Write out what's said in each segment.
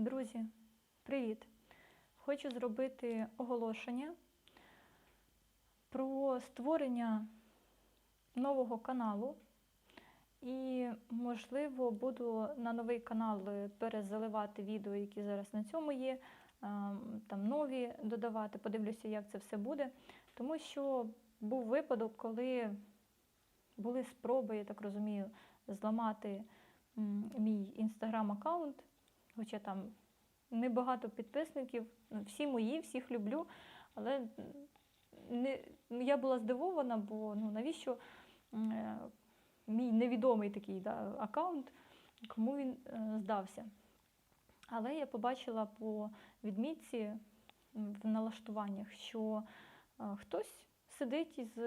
Друзі, привіт! Хочу зробити оголошення про створення нового каналу. І, можливо, буду на новий канал перезаливати відео, які зараз на цьому є, там нові додавати, подивлюся, як це все буде. Тому що був випадок, коли були спроби, я так розумію, зламати мій інстаграм-аккаунт, хоча там небагато підписників, ну, всі мої, всіх люблю, але не, я була здивована, бо ну, навіщо е, мій невідомий такий да, аккаунт, кому він е, здався. Але я побачила по відмітці в налаштуваннях, що е, хтось сидить із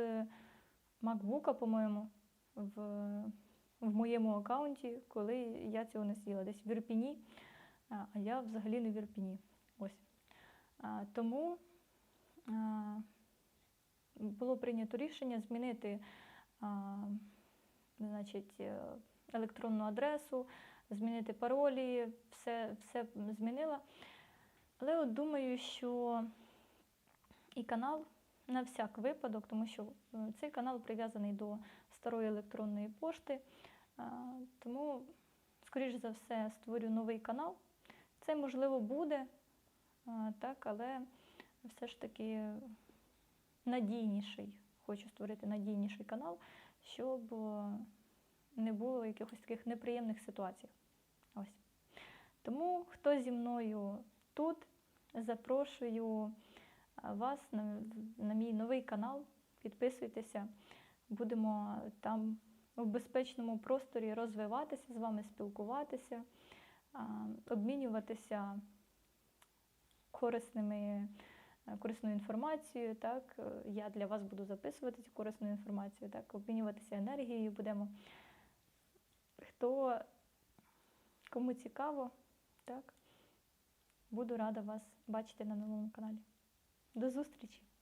MacBook, по-моєму, в, в моєму аккаунті, коли я цього не сіла, десь в Ірпіні, а я взагалі не в Ірпіні. Ось. Тому було прийнято рішення змінити значить, е, електронну адресу, змінити паролі, все, все змінила. Але от думаю, що і канал на всяк випадок, тому що е, цей канал прив'язаний до старої електронної пошти. Тому, скоріш за все, створю новий канал. Це можливо буде, так, але все ж таки надійніший. Хочу створити надійніший канал, щоб е, не було якихось таких неприємних ситуацій. Ось. Тому хто зі мною тут, запрошую вас на, на мій новий канал. Підписуйтеся, будемо там в безпечному просторі розвиватися, з вами спілкуватися, обмінюватися корисними, е, корисною інформацією. Так? Е, Я для вас буду записувати цю корисну інформацію, так? обмінюватися енергією будемо. Хто кому цікаво, так, буду рада вас бачити на новому каналі. До зустрічі!